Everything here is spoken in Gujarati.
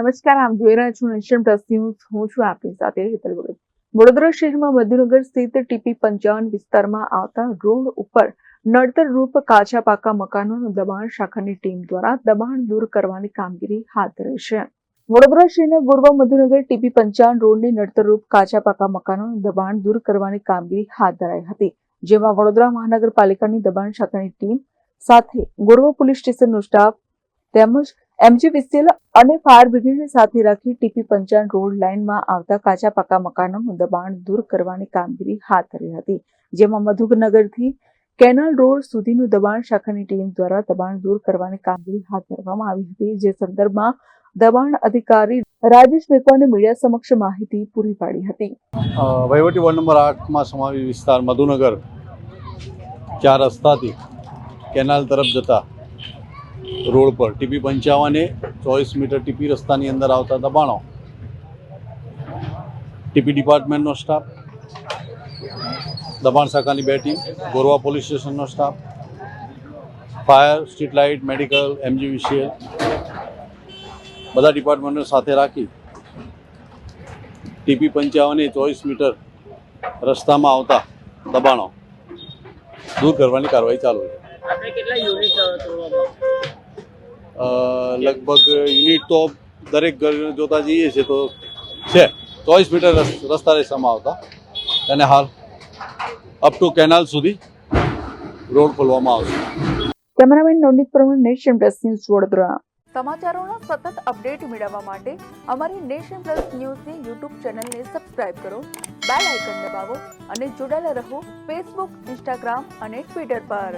નમસ્કાર આપ જોઈ રહ્યા છો નેશન પ્લસ હું છું આપની સાથે હેતલ ભગત વડોદરા શહેરમાં મધુનગર સ્થિત ટીપી પંચાવન વિસ્તારમાં આવતા રોડ ઉપર નડતર રૂપ કાચા પાકા મકાનોનું દબાણ શાખાની ટીમ દ્વારા દબાણ દૂર કરવાની કામગીરી હાથ ધરી છે. વડોદરા શહેરના ગોરવા મધુનગર ટીપી પંચાવન રોડની નડતરરૂપ કાચા પાકા મકાનોનું દબાણ દૂર કરવાની કામગીરી હાથ ધરાઈ હતી, જેમાં વડોદરા મહાનગરપાલિકાની દબાણ શાખાની ટીમ સાથે ગોરવા પોલીસ સ્ટેશનનો સ્ટાફ તેમજ એમજીવીસીએલ અને ફાયર બ્રિગેડને સાથે રાખી ટીપી પંચાણ રોડ લાઇનમાં આવતા કાચા પાકા મકાનોનું દબાણ દૂર કરવાની કામગીરી હાથ ધરી હતી. જેમાં મધુનગરથી કેનાલ રોડ સુધીનું દબાણ શાખાની ટીમ દ્વારા દબાણ દૂર કરવાની કામગીરી હાથ ધરવામાં આવી હતી. જે સંદર્ભમાં દબાણ અધિકારી રાજેશ મેકવાને મીડિયા સમક્ષ માહિતી પૂરી પાડી હતી. વહીવટી વોર્ડ નંબર આઠમાં સમાવી વિસ્તાર મધુનગર. ચાર રસ્તાથી કેનાલ તરફ જતા રોડ પર ટીપી પંચાવને ચોવીસ મીટર ટીપી રસ્તાની અંદર આવતા દબાણો. ટીપી ડિપાર્ટમેન્ટનો સ્ટાફ, દબાણ શાખાની બે team, Gorwa police સ્ટેશનનો staff, fire, street light, medical MGVCL બધા ડિપાર્ટમેન્ટો સાથે રાખી ટીપી પંચાવને ચોવીસ મીટર રસ્તામાં આવતા દબાણો દૂર કરવાની કાર્યવાહી ચાલુ છે. લગભગ યુનિટ તો દરેક ઘર જોતા જઈએ છીએ તો છે. ચોવીસ મીટર રસ્તા રેસામાં આવતા. અને હાલ અપ ટુ કેનાલ સુધી રોડ ખોલવામાં આવશે. Cameraman Navneet Pravin Nation Plus News Vadodara. સમાચારોના સતત અપડેટ મેળવવા માટે અમારી નેશન પ્લસ ન્યૂઝની યુટ્યુબ ચેનલને સબસ્ક્રાઇબ કરો બેલ આઇકન દબાવો અને જોડાયેલા રહો ફેસબુક ઇન્સ્ટાગ્રામ અને ટ્વિટર પર.